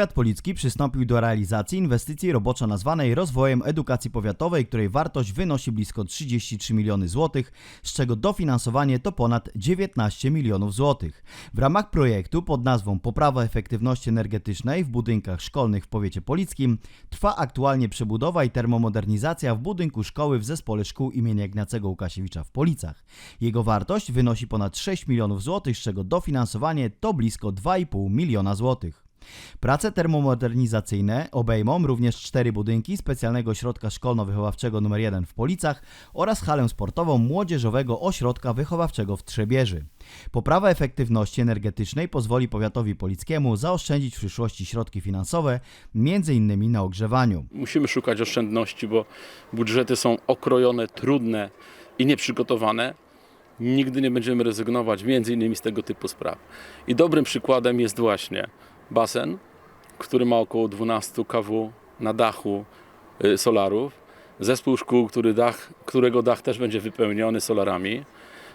Powiat Policki przystąpił do realizacji inwestycji roboczo nazwanej rozwojem edukacji powiatowej, której wartość wynosi blisko 33 miliony złotych, z czego dofinansowanie to ponad 19 milionów złotych. W ramach projektu pod nazwą Poprawa efektywności energetycznej w budynkach szkolnych w powiecie polickim trwa aktualnie przebudowa i termomodernizacja w budynku szkoły w zespole szkół imienia Ignacego Łukasiewicza w Policach. Jego wartość wynosi ponad 6 milionów złotych, z czego dofinansowanie to blisko 2,5 miliona złotych. Prace termomodernizacyjne obejmą również cztery budynki specjalnego ośrodka szkolno-wychowawczego nr 1 w Policach oraz halę sportową Młodzieżowego Ośrodka Wychowawczego w Trzebieży. Poprawa efektywności energetycznej pozwoli powiatowi polickiemu zaoszczędzić w przyszłości środki finansowe, m.in. na ogrzewaniu. Musimy szukać oszczędności, bo budżety są okrojone, trudne i nieprzygotowane. Nigdy nie będziemy rezygnować między innymi z tego typu spraw. I dobrym przykładem jest właśnie basen, który ma około 12 kW na dachu y, solarów, zespół szkół, który dach, którego dach też będzie wypełniony solarami,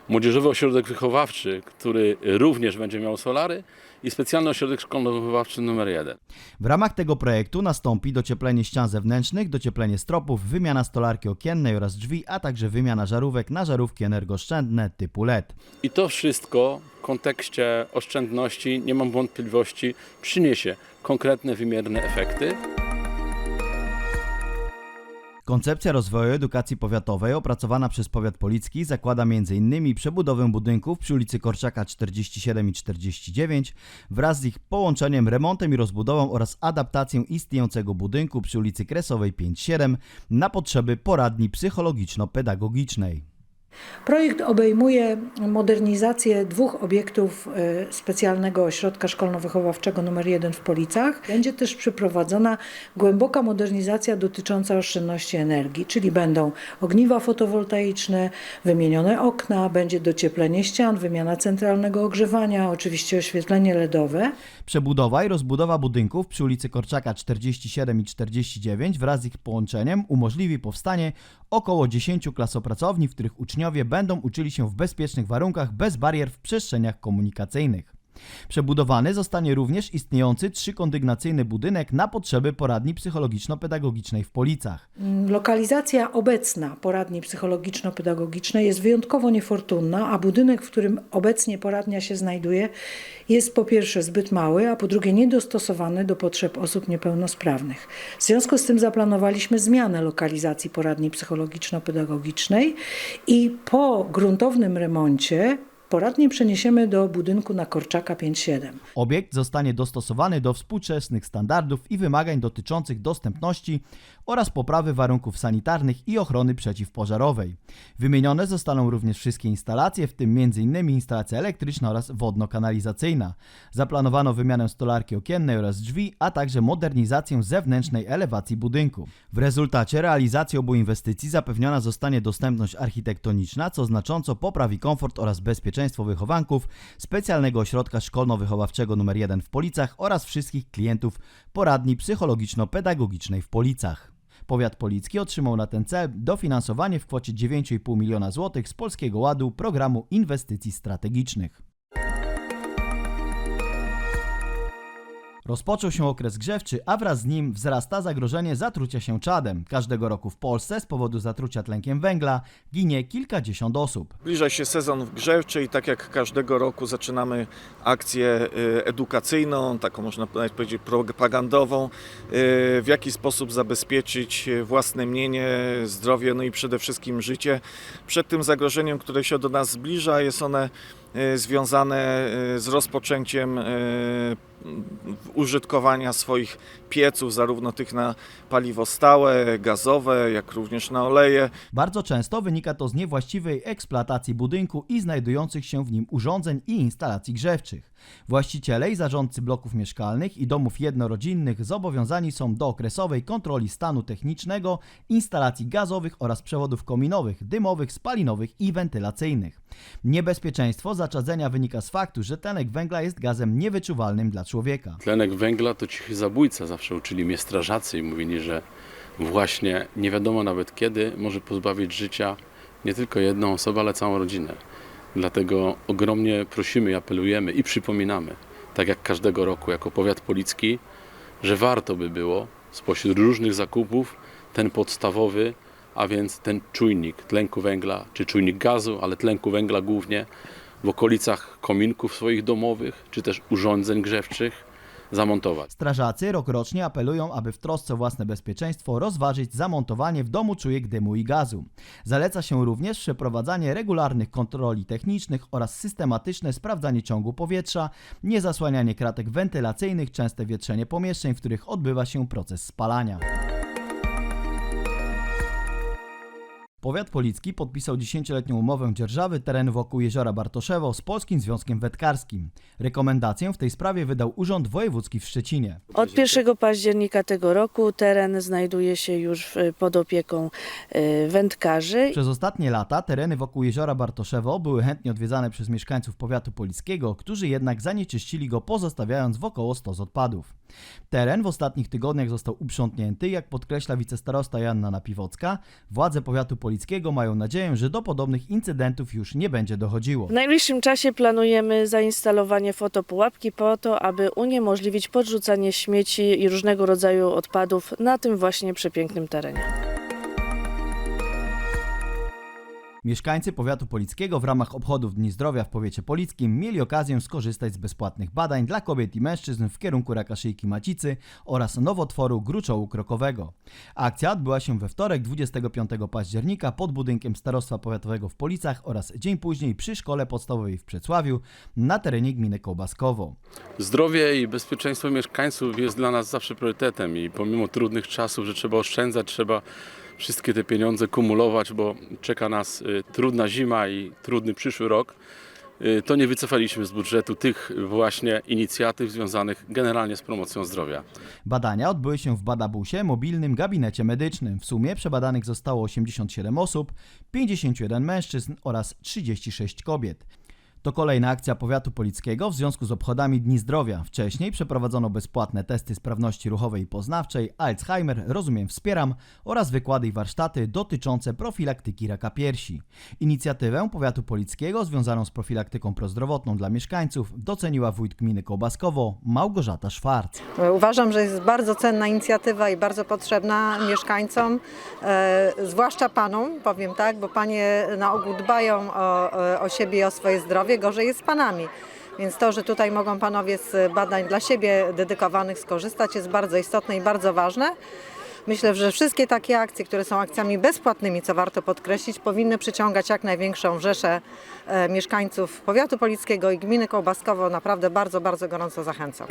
młodzieżowy ośrodek wychowawczy, który również będzie miał solary i specjalny ośrodek szkolno-wychowawczy numer 1. W ramach tego projektu nastąpi docieplenie ścian zewnętrznych, docieplenie stropów, wymiana stolarki okiennej oraz drzwi, a także wymiana żarówek na żarówki energooszczędne typu LED. I to wszystko w kontekście oszczędności, nie mam wątpliwości, przyniesie konkretne, wymierne efekty. Koncepcja rozwoju edukacji powiatowej opracowana przez powiat policki zakłada m.in. przebudowę budynków przy ulicy Korczaka 47 i 49 wraz z ich połączeniem, remontem i rozbudową oraz adaptacją istniejącego budynku przy ulicy Kresowej 57 na potrzeby poradni psychologiczno-pedagogicznej. Projekt obejmuje modernizację dwóch obiektów e, specjalnego ośrodka szkolno-wychowawczego nr 1 w Policach. Będzie też przeprowadzona głęboka modernizacja dotycząca oszczędności energii, czyli będą ogniwa fotowoltaiczne, wymienione okna, będzie docieplenie ścian, wymiana centralnego ogrzewania, oczywiście oświetlenie LEDowe. Przebudowa i rozbudowa budynków przy ulicy Korczaka 47 i 49 wraz z ich połączeniem umożliwi powstanie około 10 klasopracowni, w których uczniowie będą uczyli się w bezpiecznych warunkach bez barier w przestrzeniach komunikacyjnych. Przebudowany zostanie również istniejący trzykondygnacyjny budynek na potrzeby poradni psychologiczno-pedagogicznej w Policach. Lokalizacja obecna poradni psychologiczno-pedagogicznej jest wyjątkowo niefortunna, a budynek, w którym obecnie poradnia się znajduje, jest po pierwsze zbyt mały, a po drugie niedostosowany do potrzeb osób niepełnosprawnych. W związku z tym zaplanowaliśmy zmianę lokalizacji poradni psychologiczno-pedagogicznej i po gruntownym remoncie poradnię przeniesiemy do budynku na Korczaka 57. Obiekt zostanie dostosowany do współczesnych standardów i wymagań dotyczących dostępności oraz poprawy warunków sanitarnych i ochrony przeciwpożarowej. Wymienione zostaną również wszystkie instalacje, w tym m.in. instalacja elektryczna oraz wodno-kanalizacyjna. Zaplanowano wymianę stolarki okiennej oraz drzwi, a także modernizację zewnętrznej elewacji budynku. W rezultacie realizacji obu inwestycji zapewniona zostanie dostępność architektoniczna, co znacząco poprawi komfort oraz bezpieczeństwo wychowanków specjalnego ośrodka szkolno-wychowawczego nr 1 w Policach oraz wszystkich klientów poradni psychologiczno-pedagogicznej w Policach. Powiat Policki otrzymał na ten cel dofinansowanie w kwocie 9,5 miliona złotych z Polskiego Ładu programu inwestycji strategicznych. Rozpoczął się okres grzewczy, a wraz z nim wzrasta zagrożenie zatrucia się czadem. Każdego roku w Polsce z powodu zatrucia tlenkiem węgla ginie kilkadziesiąt osób. Zbliża się sezon grzewczy i tak jak każdego roku zaczynamy akcję y, edukacyjną, taką można powiedzieć propagandową, y, w jaki sposób zabezpieczyć własne mienie, zdrowie, no i przede wszystkim życie przed tym zagrożeniem, które się do nas zbliża. Jest one y, związane z rozpoczęciem użytkowania swoich pieców, zarówno tych na paliwo stałe, gazowe, jak również na oleje. Bardzo często wynika to z niewłaściwej eksploatacji budynku i znajdujących się w nim urządzeń i instalacji grzewczych. Właściciele i zarządcy bloków mieszkalnych i domów jednorodzinnych zobowiązani są do okresowej kontroli stanu technicznego instalacji gazowych oraz przewodów kominowych, dymowych, spalinowych i wentylacyjnych. Niebezpieczeństwo zaczadzenia wynika z faktu, że tlenek węgla jest gazem niewyczuwalnym dla człowieka. Tlenek węgla to cichy zabójca, zawsze uczyli mnie strażacy i mówili, że właśnie nie wiadomo nawet kiedy może pozbawić życia nie tylko jedną osobę, ale całą rodzinę. Dlatego ogromnie prosimy i apelujemy i przypominamy, tak jak każdego roku jako powiat policki, że warto by było spośród różnych zakupów ten podstawowy, a więc ten czujnik tlenku węgla, czy czujnik gazu, ale tlenku węgla głównie w okolicach kominków swoich domowych, czy też urządzeń grzewczych zamontować. Strażacy rokrocznie apelują, aby w trosce o własne bezpieczeństwo rozważyć zamontowanie w domu czujek dymu i gazu. Zaleca się również przeprowadzanie regularnych kontroli technicznych oraz systematyczne sprawdzanie ciągu powietrza, niezasłanianie kratek wentylacyjnych, częste wietrzenie pomieszczeń, w których odbywa się proces spalania. Powiat Policki podpisał 10-letnią umowę dzierżawy terenu wokół jeziora Bartoszewo z Polskim Związkiem Wędkarskim. Rekomendację w tej sprawie wydał Urząd Wojewódzki w Szczecinie. Od 1 października tego roku teren znajduje się już pod opieką e, wędkarzy. Przez ostatnie lata tereny wokół jeziora Bartoszewo były chętnie odwiedzane przez mieszkańców powiatu polickiego, którzy jednak zanieczyścili go pozostawiając wokoło 100 odpadów. Teren w ostatnich tygodniach został uprzątnięty, jak podkreśla wicestarosta Joanna Napiwocka. Władze powiatu polickiego mają nadzieję, że do podobnych incydentów już nie będzie dochodziło. W najbliższym czasie planujemy zainstalowanie fotopułapki po to, aby uniemożliwić podrzucanie śmieci i różnego rodzaju odpadów na tym właśnie przepięknym terenie. Mieszkańcy powiatu polickiego w ramach obchodów Dni Zdrowia w powiecie polickim mieli okazję skorzystać z bezpłatnych badań dla kobiet i mężczyzn w kierunku raka szyjki macicy oraz nowotworu gruczołu krokowego. Akcja odbyła się we wtorek 25 października pod budynkiem Starostwa Powiatowego w Policach oraz dzień później przy Szkole Podstawowej w Przedsławiu na terenie gminy Kołbaskowo. Zdrowie i bezpieczeństwo mieszkańców jest dla nas zawsze priorytetem i pomimo trudnych czasów, że trzeba oszczędzać, trzeba wszystkie te pieniądze kumulować, bo czeka nas y, trudna zima i trudny przyszły rok, y, to nie wycofaliśmy z budżetu tych właśnie inicjatyw związanych generalnie z promocją zdrowia. Badania odbyły się w Badabusie, mobilnym gabinecie medycznym. W sumie przebadanych zostało 87 osób, 51 mężczyzn oraz 36 kobiet. To kolejna akcja powiatu polickiego w związku z obchodami Dni Zdrowia. Wcześniej przeprowadzono bezpłatne testy sprawności ruchowej i poznawczej, Alzheimer, rozumiem wspieram oraz wykłady i warsztaty dotyczące profilaktyki raka piersi. Inicjatywę powiatu polickiego związaną z profilaktyką prozdrowotną dla mieszkańców doceniła wójt gminy Kołbaskowo Małgorzata Szwarc. Uważam, że jest bardzo cenna inicjatywa i bardzo potrzebna mieszkańcom, e, zwłaszcza panom, powiem tak, bo panie na ogół dbają o, o siebie i o swoje zdrowie, gorzej jest z panami. Więc to, że tutaj mogą panowie z badań dla siebie dedykowanych skorzystać jest bardzo istotne i bardzo ważne. Myślę, że wszystkie takie akcje, które są akcjami bezpłatnymi, co warto podkreślić, powinny przyciągać jak największą rzeszę e, mieszkańców powiatu polickiego i gminy Kołbaskowo. Naprawdę bardzo, bardzo gorąco zachęcam.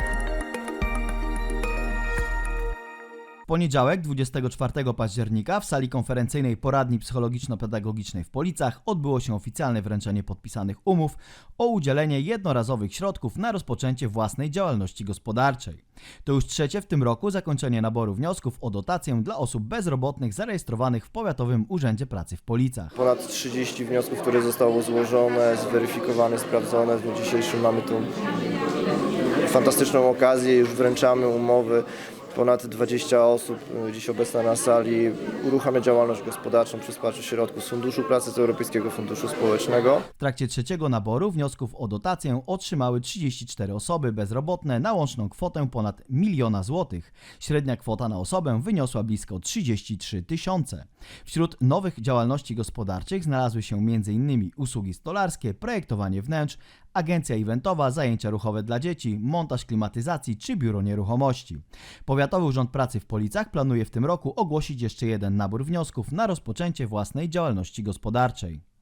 Poniedziałek 24 października w sali konferencyjnej poradni psychologiczno-pedagogicznej w Policach odbyło się oficjalne wręczenie podpisanych umów o udzielenie jednorazowych środków na rozpoczęcie własnej działalności gospodarczej. To już trzecie w tym roku zakończenie naboru wniosków o dotację dla osób bezrobotnych zarejestrowanych w Powiatowym Urzędzie Pracy w Policach. Ponad 30 wniosków, które zostało złożone, zweryfikowane, sprawdzone. W dniu dzisiejszym mamy tu fantastyczną okazję, już wręczamy umowy. Ponad 20 osób y, dziś obecne na sali uruchamia działalność gospodarczą przy wsparciu środków z Funduszu Pracy z Europejskiego Funduszu Społecznego. W trakcie trzeciego naboru wniosków o dotację otrzymały 34 osoby bezrobotne na łączną kwotę ponad miliona złotych. Średnia kwota na osobę wyniosła blisko 33 tysiące. Wśród nowych działalności gospodarczych znalazły się m.in. usługi stolarskie, projektowanie wnętrz, agencja eventowa, zajęcia ruchowe dla dzieci, montaż klimatyzacji czy biuro nieruchomości. Powiatowy Urząd Pracy w Policach planuje w tym roku ogłosić jeszcze jeden nabór wniosków na rozpoczęcie własnej działalności gospodarczej.